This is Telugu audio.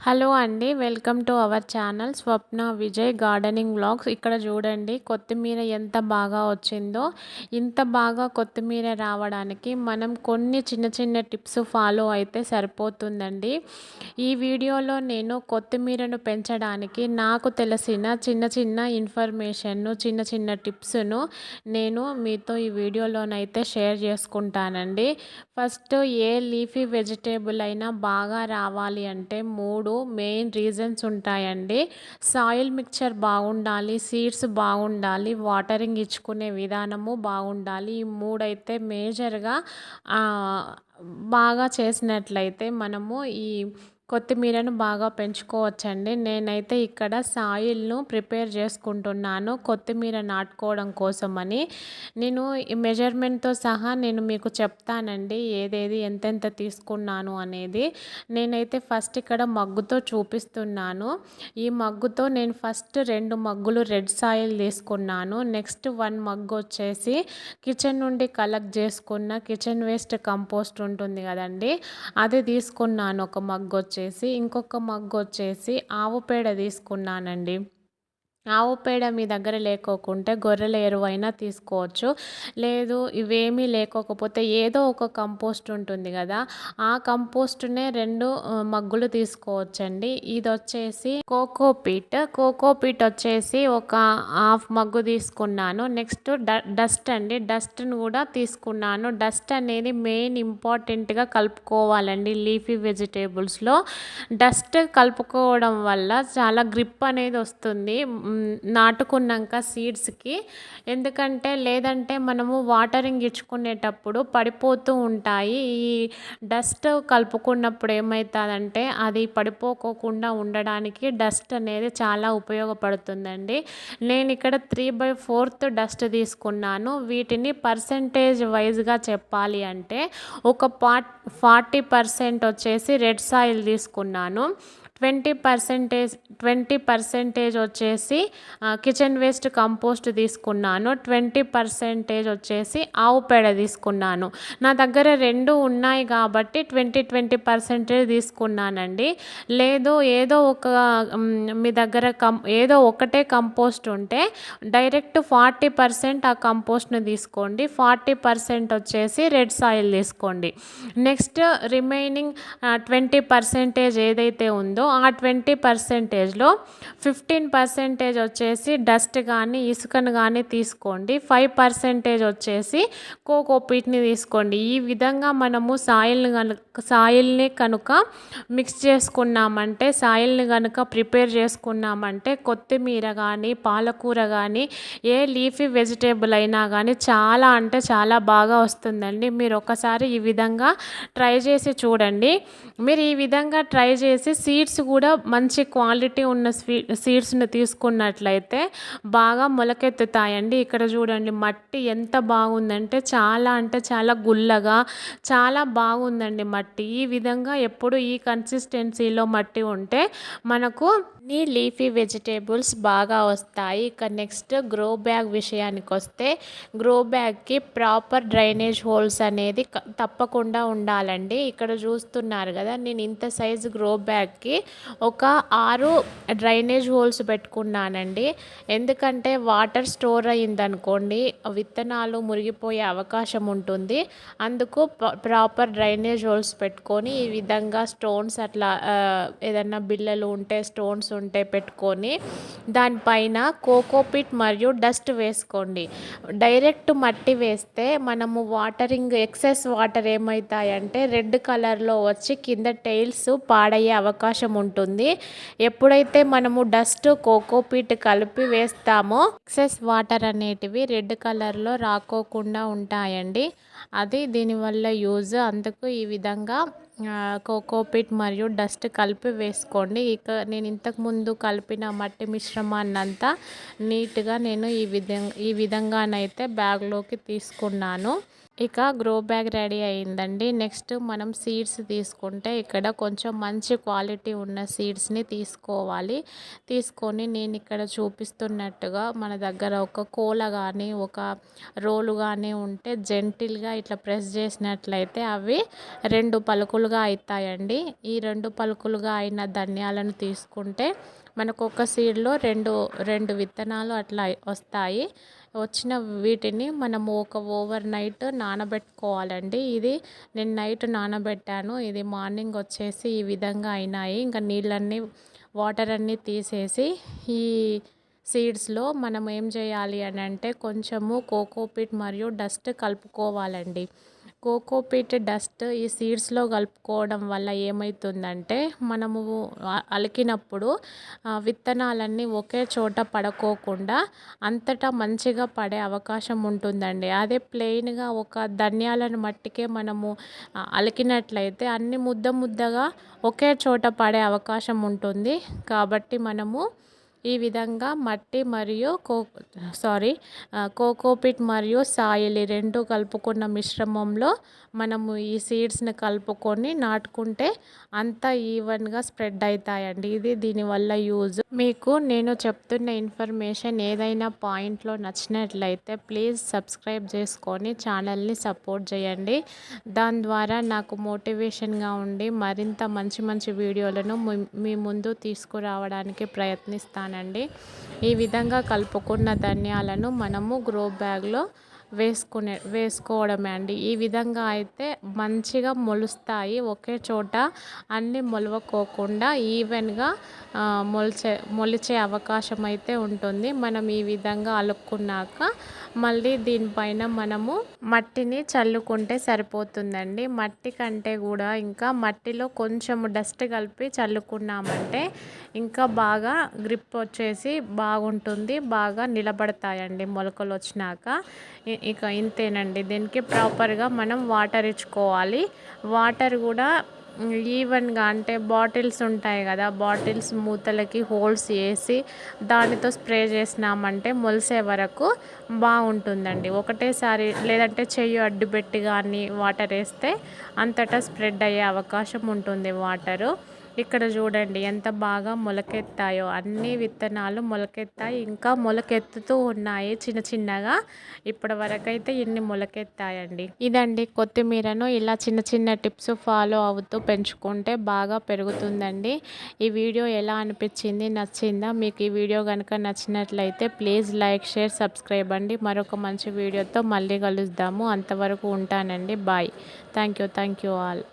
హలో అండి welcome to our channel Swapna Vijay gardening vlogs. ఇక్కడ చూడండి కొత్తిమీర ఎంత బాగా వచ్చిందో. ఇంత బాగా కొత్తిమీర రావడానికి మనం కొన్ని చిన్న చిన్న టిప్స్ ఫాలో అయితే సరిపోతుందండి. ఈ వీడియోలో నేను కొత్తిమీరను పెంచడానికి నాకు తెలిసిన చిన్న చిన్న ఇన్ఫర్మేషన్ను చిన్న చిన్న టిప్స్ను నేను మీతో ఈ వీడియోలోనైతే షేర్ చేసుకుంటానండి. ఫస్ట్ ఏ లీఫీ వెజిటేబుల్ అయినా బాగా రావాలి అంటే మూడు మెయిన్ రీజన్స్ ఉంటాయండి. సాయిల్ మిక్చర్ బాగుండాలి సీడ్స్ బాగుండాలి వాటరింగ్ ఇచ్చుకునే విధానము బాగుండాలి. ఈ మూడైతే మేజర్గా బాగా చేసినట్లయితే మనము ఈ కొత్తిమీరను బాగా పెంచుకోవచ్చండి. నేనైతే ఇక్కడ సాయిల్ను ప్రిపేర్ చేసుకుంటున్నాను. కొత్తిమీర నాటుకోవడం కోసమని. నేను ఈ మెజర్మెంట్తో సహా నేను మీకు చెప్తానండి ఏదేది ఎంతెంత తీసుకున్నాను అనేది. నేనైతే ఫస్ట్ ఇక్కడ మగ్గుతో చూపిస్తున్నాను. ఈ మగ్గుతో నేను ఫస్ట్ రెండు మగ్గులు రెడ్ సాయిల్ తీసుకున్నాను. నెక్స్ట్ వన్ మగ్గు వచ్చేసి కిచెన్ నుండి కలెక్ట్ చేసుకున్న కిచెన్ వేస్ట్ కంపోస్ట్ ఉంటుంది కదండి అది తీసుకున్నాను ఒక మగ్గు వచ్చేసి ఇంకొక మగ్గు వచ్చేసి ఆవు పేడ తీసుకున్నానండి. ఆవు పేడ మీ దగ్గర లేకోకుంటే గొర్రెల ఎరువైనా తీసుకోవచ్చు. లేదు ఇవేమీ లేకపోతే ఏదో ఒక కంపోస్ట్ ఉంటుంది కదా ఆ కంపోస్ట్నే రెండు మగ్గులు తీసుకోవచ్చండి. ఇది వచ్చేసి కోకోపీట్ కోకోపీట్ వచ్చేసి ఒక హాఫ్ మగ్గు తీసుకున్నాను. నెక్స్ట్ డస్ట్ అండి. డస్ట్ను కూడా తీసుకున్నాను. డస్ట్ అనేది మెయిన్ ఇంపార్టెంట్గా కలుపుకోవాలండి లీఫీ వెజిటేబుల్స్లో. డస్ట్ కలుపుకోవడం వల్ల చాలా గ్రిప్ అనేది వస్తుంది. నాటుకున్నాక సీడ్స్కి. ఎందుకంటే లేదంటే మనము వాటరింగ్ ఇచ్చుకునేటప్పుడు పడిపోతూ ఉంటాయి. ఈ డస్ట్ కలుపుకున్నప్పుడు ఏమవుతుందంటే అది పడిపోకోకుండా ఉండడానికి డస్ట్ అనేది చాలా ఉపయోగపడుతుందండి. నేను ఇక్కడ త్రీ బై ఫోర్త్ డస్ట్ తీసుకున్నాను. వీటిని పర్సంటేజ్ వైజ్గా చెప్పాలి అంటే ఒక పార్ట్ ఫార్టీ పర్సెంట్ వచ్చేసి రెడ్ సాయిల్ తీసుకున్నాను. ట్వంటీ పర్సెంటేజ్ ట్వంటీ పర్సెంటేజ్ వచ్చేసి కిచెన్ వేస్ట్ కంపోస్ట్ తీసుకున్నాను. ట్వంటీ పర్సెంటేజ్ వచ్చేసి ఆవు పేడ తీసుకున్నాను. నా దగ్గర రెండు ఉన్నాయి కాబట్టి ట్వంటీ ట్వంటీ పర్సెంటేజ్ తీసుకున్నానండి. లేదు ఏదో ఒక మీ దగ్గర కం ఏదో ఒకటే కంపోస్ట్ ఉంటే డైరెక్ట్ ఫార్టీ పర్సెంట్ ఆ కంపోస్ట్ని తీసుకోండి. ఫార్టీ పర్సెంట్ వచ్చేసి రెడ్ సాయిల్ తీసుకోండి. నెక్స్ట్ రిమైనింగ్ ట్వంటీ పర్సెంటేజ్ ఏదైతే ఉందో ఆ ట్వంటీ పర్సెంటేజ్ పర్సంటేజ్లో ఫిఫ్టీన్ పర్సెంటేజ్ వచ్చేసి డస్ట్ కానీ ఇసుకను కానీ తీసుకోండి. ఫైవ్ పర్సెంటేజ్ వచ్చేసి కోకోపీట్ని తీసుకోండి. ఈ విధంగా మనము సాయిల్ని కనుక సాయిల్ని కనుక మిక్స్ చేసుకున్నామంటే సాయిల్ని కనుక ప్రిపేర్ చేసుకున్నామంటే కొత్తిమీర కానీ పాలకూర కానీ ఏ లీఫీ వెజిటేబుల్ అయినా కానీ చాలా అంటే చాలా బాగా వస్తుందండి. మీరు ఒకసారి ఈ విధంగా ట్రై చేసి చూడండి. మీరు ఈ విధంగా ట్రై చేసి సీడ్స్ కూడా మంచి క్వాలిటీ ఉన్న స్వీ సీడ్స్ని తీసుకున్నట్లయితే బాగా మొలకెత్తుతాయండి. ఇక్కడ చూడండి మట్టి ఎంత బాగుందంటే చాలా అంటే చాలా గుల్లగా చాలా బాగుందండి మట్టి. ఈ విధంగా ఎప్పుడు ఈ కన్సిస్టెన్సీలో మట్టి ఉంటే మనకు అన్ని లీఫీ వెజిటేబుల్స్ బాగా వస్తాయి. ఇక నెక్స్ట్ గ్రో బ్యాగ్ విషయానికి వస్తే గ్రో బ్యాగ్కి ప్రాపర్ డ్రైనేజ్ హోల్స్ అనేది తప్పకుండా ఉండాలండి. ఇక్కడ చూస్తున్నారు కదా నేను ఇంత సైజు గ్రో బ్యాగ్కి ఒక ఆరు డ్రైనేజ్ హోల్స్ పెట్టుకున్నానండి. ఎందుకంటే వాటర్ స్టోర్ అయిందనుకోండి విత్తనాలు మురిగిపోయే అవకాశం ఉంటుంది. అందుకు ప్రాపర్ డ్రైనేజ్ హోల్స్ పెట్టుకొని ఈ విధంగా స్టోన్స్ అట్లా ఏదన్నా బిల్లలు ఉంటే స్టోన్స్ ఉంటే పెట్టుకొని దానిపైన కోకోపిట్ మరియు డస్ట్ వేసుకోండి. డైరెక్ట్ మట్టి వేస్తే మనము వాటరింగ్ ఎక్సెస్ వాటర్ ఏమవుతాయంటే రెడ్ కలర్లో వచ్చి కింద టైల్స్ పాడయ్యే అవకాశం ఉంటుంది. ఎప్పుడైతే మనము డస్ట్ కోకోపీట్ కలిపి వేస్తామో ఎక్సెస్ వాటర్ అనేటివి రెడ్ కలర్లో రాకోకుండా ఉంటాయండి. అది దీనివల్ల యూజ్ అందుకు ఈ విధంగా కోకోపిట్ మరియు డస్ట్ కలిపి వేసుకోండి. ఇక నేను ఇంతకుముందు కలిపిన మట్టి మిశ్రమాన్నంతా నీట్గా నేను ఈ విధంగా ఈ విధంగానైతే బ్యాగ్లోకి తీసుకున్నాను. ఇక గ్రో బ్యాగ్ రెడీ అయిందండి. నెక్స్ట్ మనం సీడ్స్ తీసుకుంటే ఇక్కడ కొంచెం మంచి క్వాలిటీ ఉన్న సీడ్స్ని తీసుకోవాలి. తీసుకొని నేను ఇక్కడ చూపిస్తున్నట్టుగా మన దగ్గర ఒక కోల కానీ ఒక రోలు కానీ ఉంటే జెంటిల్గా ఇట్లా ప్రెస్ చేసినట్లయితే అవి రెండు పలుకులుగా అవుతాయండి ఈ రెండు పలుకులుగా అయిన ధన్యాలను తీసుకుంటే మనకు ఒక సీడ్లో రెండు రెండు విత్తనాలు అట్లా వస్తాయి. వచ్చిన వీటిని మనము ఒక ఓవర్ నైట్ నానబెట్టుకోవాలండి. ఇది నేను నైట్ నానబెట్టాను. ఇది మార్నింగ్ వచ్చేసి ఈ విధంగా అయినాయి. ఇంకా నీళ్ళన్నీ వాటర్ అన్నీ తీసేసి ఈ సీడ్స్లో మనం ఏం చేయాలి అని అంటే కొంచెము కోకోపిట్ మరియు డస్ట్ కలుపుకోవాలండి. కోకోపీట్ డస్ట్ ఈ సీడ్స్లో కలుపుకోవడం వల్ల ఏమవుతుందంటే మనము అలికినప్పుడు విత్తనాలన్నీ ఒకే చోట పడుకోకుండా అంతటా మంచిగా పడే అవకాశం ఉంటుందండి. అదే ప్లెయిన్గా ఒక ధనియాలను మట్టికే మనము అలికినట్లయితే అన్ని ముద్ద ముద్దగా ఒకే చోట పడే అవకాశం ఉంటుంది. కాబట్టి మనము ఈ విధంగా మట్టి మరియు కో సారీ కోకోపిట్ మరియు సాయిల్ ఈ రెండు కలుపుకున్న మిశ్రమంలో మనము ఈ సీడ్స్ని కలుపుకొని నాటుకుంటే అంతా ఈవెన్గా స్ప్రెడ్ అవుతాయండి. ఇది దీనివల్ల యూజ్. మీకు నేను చెప్తున్న ఇన్ఫర్మేషన్ ఏదైనా పాయింట్లో నచ్చినట్లయితే ప్లీజ్ సబ్స్క్రైబ్ చేసుకొని ఛానల్ని సపోర్ట్ చేయండి. దాని ద్వారా నాకు మోటివేషన్గా ఉండి మరింత మంచి మంచి వీడియోలను మీ ముందు తీసుకురావడానికి ప్రయత్నిస్తాను. ప్రయత్నిస్తానండి ఈ విధంగా కలుపుకున్న ధనియాలను మనము గ్రో బ్యాగ్లో వేసుకునే వేసుకోవడమే అండి. ఈ విధంగా అయితే మంచిగా మొలుస్తాయి. ఒకే చోట అన్నీ మొలవకోకుండా ఈవెన్గా మొలిచే మొలిచే అవకాశం అయితే ఉంటుంది. మనం ఈ విధంగా అలుక్కున్నాక మళ్ళీ దీనిపైన మనము మట్టిని చల్లుకుంటే సరిపోతుందండి. మట్టి కంటే కూడా ఇంకా మట్టిలో కొంచెం డస్ట్ కలిపి చల్లుకున్నామంటే ఇంకా బాగా గ్రిప్ వచ్చేసి బాగుంటుంది. బాగా నిలబడతాయండి మొలకలు వచ్చినాక. ఇక ఇంతేనండి. దీనికి ప్రాపర్గా మనం వాటర్ ఇచ్చుకోవాలి. వాటర్ కూడా ఈవెన్గా అంటే బాటిల్స్ ఉంటాయి కదా బాటిల్స్ మూతలకి హోల్స్ వేసి దానితో స్ప్రే చేసినామంటే మొలిసే వరకు బాగుంటుందండి. ఒకటేసారి లేదంటే చెయ్యి అడ్డు పెట్టి కానీ వాటర్ వేస్తే అంతటా స్ప్రెడ్ అయ్యే అవకాశం ఉంటుంది వాటరు ఇక్కడ చూడండి ఎంత బాగా మొలకెత్తాయో. అన్ని విత్తనాలు మొలకెత్తాయి. ఇంకా మొలకెత్తుతూ ఉన్నాయి చిన్న చిన్నగా. ఇప్పటి వరకైతే ఇన్ని మొలకెత్తాయండి. ఇదండి కొత్తిమీరను ఇలా చిన్న చిన్న టిప్స్ ఫాలో అవుతూ పెంచుకుంటే బాగా పెరుగుతుందండి. ఈ వీడియో ఎలా అనిపించింది నచ్చిందా? మీకు ఈ వీడియో కనుక నచ్చినట్లయితే ప్లీజ్ లైక్ షేర్ సబ్స్క్రైబ్ అండి. మరొక మంచి వీడియోతో మళ్ళీ కలుద్దాము. అంతవరకు ఉంటానండి. Bye. Thank you thank you all.